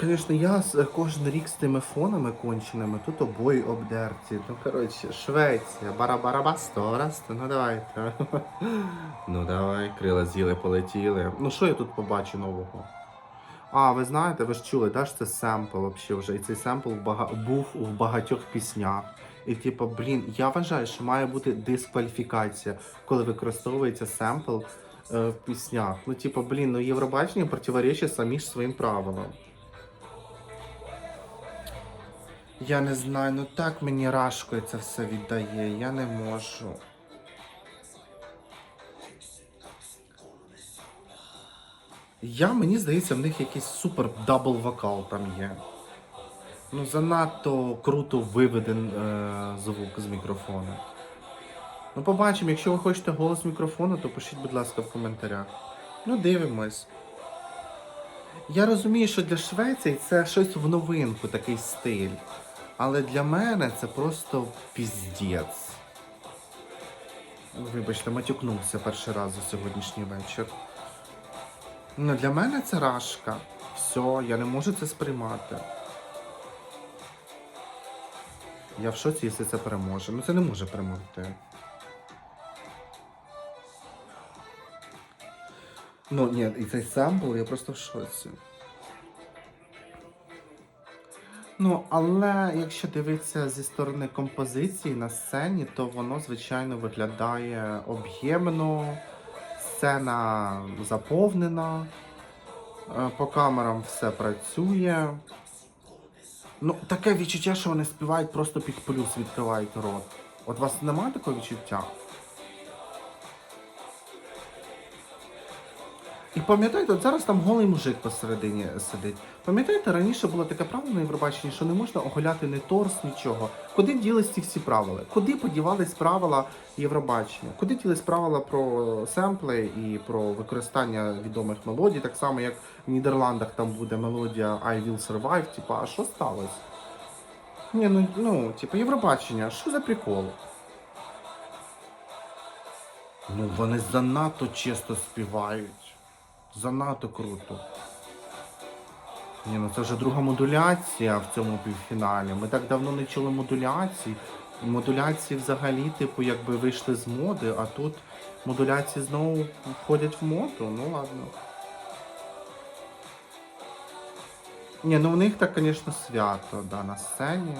Звісно, я кожен рік з тими фонами конченими, тут обої обдерті. Ну, коротше, Швеція, барабарабасторас, ну давайте. ну давай, крила з'їли, полетіли. Ну що я тут побачу нового? А, ви знаєте, ви ж чули, да, що це семпл вообще вже. І цей семпл був в багатьох піснях. І типу, блін, я вважаю, що має бути дискваліфікація, коли використовується семпл е, в піснях. Ну, типу, блін, ну Євробачення противоречить самі ж своїм правилам. Я не знаю, ну так мені рашкою це все віддає, я не можу. Я, мені здається, в них якийсь супер дабл вокал там є. Ну, занадто круто виведен е, звук з мікрофона. Ну, побачимо, якщо ви хочете голос мікрофону, то пишіть, будь ласка, в коментарях. Ну, дивимось. Я розумію, що для Швеції це щось в новинку, такий стиль. Але для мене це просто піздець. Вибачте, матюкнувся перший раз за сьогоднішній вечір. Ну, для мене це рашка. Все, я не можу це сприймати. Я в шоці, якщо це переможе. Ну це не може перемогти. Ну, ні, і цей сампл, я просто в шоці. Ну, але якщо дивитися зі сторони композиції на сцені, то воно, звичайно, виглядає об'ємно, сцена заповнена, е, по камерам все працює. Ну, таке відчуття, що вони співають просто під плюс, відкривають рот. От у вас немає такого відчуття? І пам'ятаєте, от зараз там голий мужик посередині сидить. Пам'ятаєте, раніше було таке правило на Євробаченні, що не можна оголяти ні торс, нічого. Куди ділись ці всі правила? Куди подівались правила Євробачення? Куди ділись правила про семпли і про використання відомих мелодій, так само як в Нідерландах там буде мелодія I Will Survive, типа, а що сталося? Ні, ну, ну, типу, Євробачення, що за прикол? Ну, вони занадто чисто співають. Занадто круто. Ні, ну це вже друга модуляція в цьому півфіналі. Ми так давно не чули модуляцій. Модуляції взагалі, типу, якби вийшли з моди, а тут модуляції знову входять в моду. Ну ладно. Ні, ну в них так, звісно, свято, да, на сцені.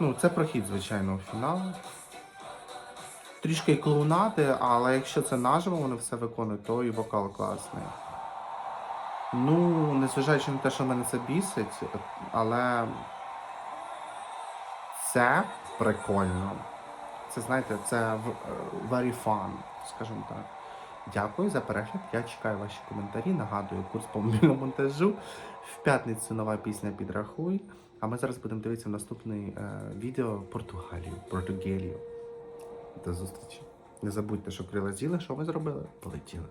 Ну, це прохід, звичайно, у фінал. Трішки клоунади, але якщо це наживо, вони все виконують, то і вокал класний. Ну, незважаючи на те, що мене це бісить, але це прикольно. Це, знаєте, це е, very fun, скажімо так. Дякую за перегляд. Я чекаю ваші коментарі. Нагадую, курс по мобільному монтажу. В п'ятницю нова пісня підрахуй. А ми зараз будемо дивитися наступне е, відео Португалію, Португелію. До зустрічі. Не забудьте, що крила з'їли, що ми зробили? Полетіли.